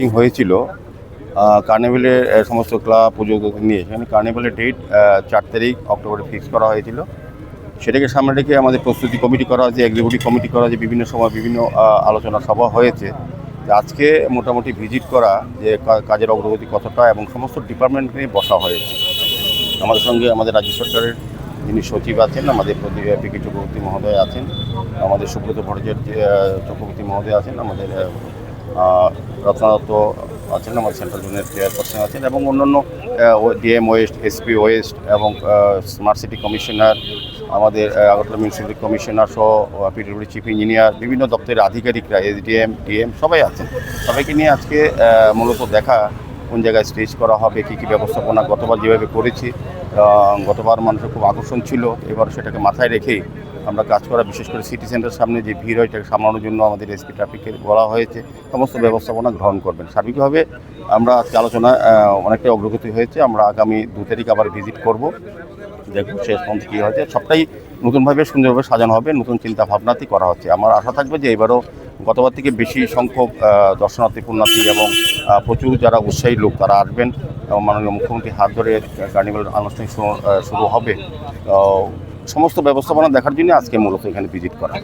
Meeting হয়েছিল কার্নিভেলের সমস্ত club পুজোকে নিয়ে। সেখানে কার্নিভেলের ডেট চার তারিখ অক্টোবরে ফিক্স করা হয়েছিল। সেটাকে সামনে রেখে আমাদের প্রস্তুতি কমিটি করা হয়েছে এক্সিকিউটিভ কমিটি করা হয়েছে বিভিন্ন সময় বিভিন্ন আলোচনা সভা হয়েছে। আজকে মোটামুটি ভিজিট করা যে কাজের অগ্রগতি কতটা এবং সমস্ত ডিপার্টমেন্টকে নিয়ে বসা হয়েছে। আমাদের সঙ্গে আমাদের রাজ্য সরকারের যিনি সচিব আছেন আমাদের প্রতি চক্রবর্তী মহোদয় আছেন আমাদের সুব্রত ভট্টাচার্য আহ, চক্রবর্তী মহোদয় আছেন আমাদের রত্নাদত্ত আছেন আমাদের সেন্ট্রাল জোনের চেয়ারপারসন আছেন এবং অন্যান্য ডিএম ওয়েস্ট এসপি ওয়েস্ট এবং স্মার্ট সিটি কমিশনার আমাদের আগরতলা মিউনিসিপ্যালিটি কমিশনার সহ পিডব্লিউডি চিফ ইঞ্জিনিয়ার বিভিন্ন দপ্তরের আধিকারিকরা এসডিএম ডিএম সবাই আছেন। সবাইকে নিয়ে আজকে মূলত দেখা, কোন জায়গায় স্টেজ করা হবে, কী কী ব্যবস্থাপনা গতবার যেভাবে করেছি গতবার মানুষের খুব আকর্ষণ ছিল, এবার সেটাকে মাথায় রেখেই আমরা কাজ করা, বিশেষ করে সিটি সেন্টার সামনে যে ভিড় হয় এটাকে সামলানোর জন্য আমাদের এসপি ট্রাফিকের বলা হয়েছে। সমস্ত ব্যবস্থাপনা গ্রহণ করবেন। সার্বিকভাবে আমরা আজকে আলোচনা অনেকটাই অগ্রগতি হয়েছে। আমরা আগামী দু তারিখ আবার ভিজিট করব। দেখব শেষ পর্যন্ত কী হয়েছে সবটাই নতুনভাবে সুন্দরভাবে সাজানো হবে, নতুন চিন্তা ভাবনাতেই করা হচ্ছে। আমার আশা থাকবে যে এবারও গতবার থেকে বেশি সংখ্যক দর্শনার্থী পুণ্যার্থী এবং প্রচুর যারা উৎসাহী লোক তারা আসবেন। এবং মাননীয় মুখ্যমন্ত্রী হাত ধরে কার্নিভাল আনুষ্ঠানিক শুরু হবে। সমস্ত ব্যবস্থাপনা দেখার জন্য আজকে মূলত এখানে ভিজিট করা।